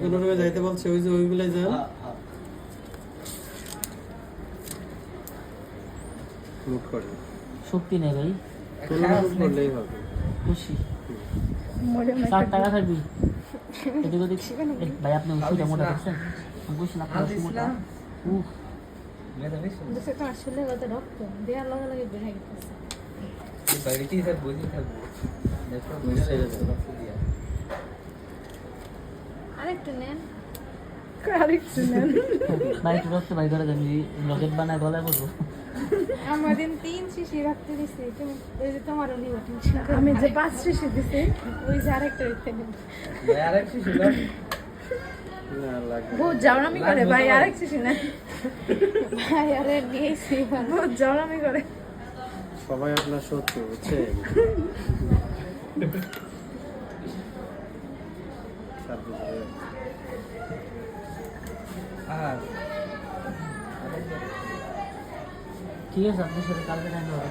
কোনো রুমে যাইতে বলছে ওই যে ওইগুলাই যান। হ্যাঁ, হ্যাঁ। মুট করে। শক্তি নেই ভাই। কোনো রকম করলেই হবে। খুশি। মরে টাকা থাকবি। এদিক ওদিক। ভাই আপনি ওষুধটা মোটা করছেন আমি না আপনার ওষুধ মোটা। উফ। আসলে কত রক্ত। দেওয়ার লগে লগে বেড়ে গেছে। বাড়িতেই থাকব, ওইদিকেই থাকব। আরেকটু নেন আরেকটু নেন ভাই একটু রক্ত ভাই করে দেন রকেট বানায় গলায় পড়ব আমার দিন তিন শিশি রাখতে দিছি তুমি ওই যে আমি পাঁচ শিশি দিছি। ওই যে আরেকটা আরেক শিশু দাও। না লাগবে বহুত জাউরামি করে ভাই আরেক শিশি ভাই আরে নিয়েছি বহুত জাউরামি করে। সবাই আপনার শত্রু বুঝছে সার আর ঠিক আছে আপনার সাথে কালকে টাইম হবে।